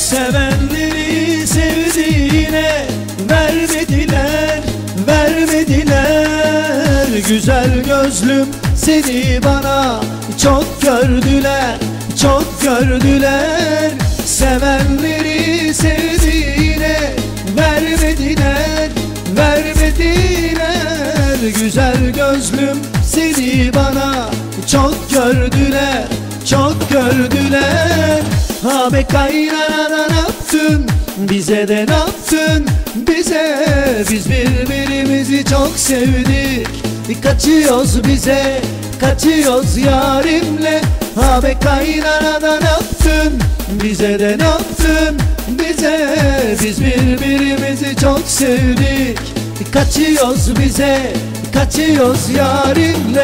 Sevenleri sevdiğine vermediler, vermediler. Güzel gözlüm seni bana çok gördüler, çok gördüler. Sevenleri sevdiğine vermediler, vermediler. Güzel gözlüm seni bana çok gördüler, çok gördüler Abi kaynana ne yaptın, bize de ne yaptın bize Biz birbirimizi çok sevdik, kaçıyoruz bize Kaçıyoruz yarimle, kaynana da ne yaptın bize de ne yaptın bize Biz birbirimizi çok sevdik. Kaçıyoruz bize Kaçıyoruz yarimle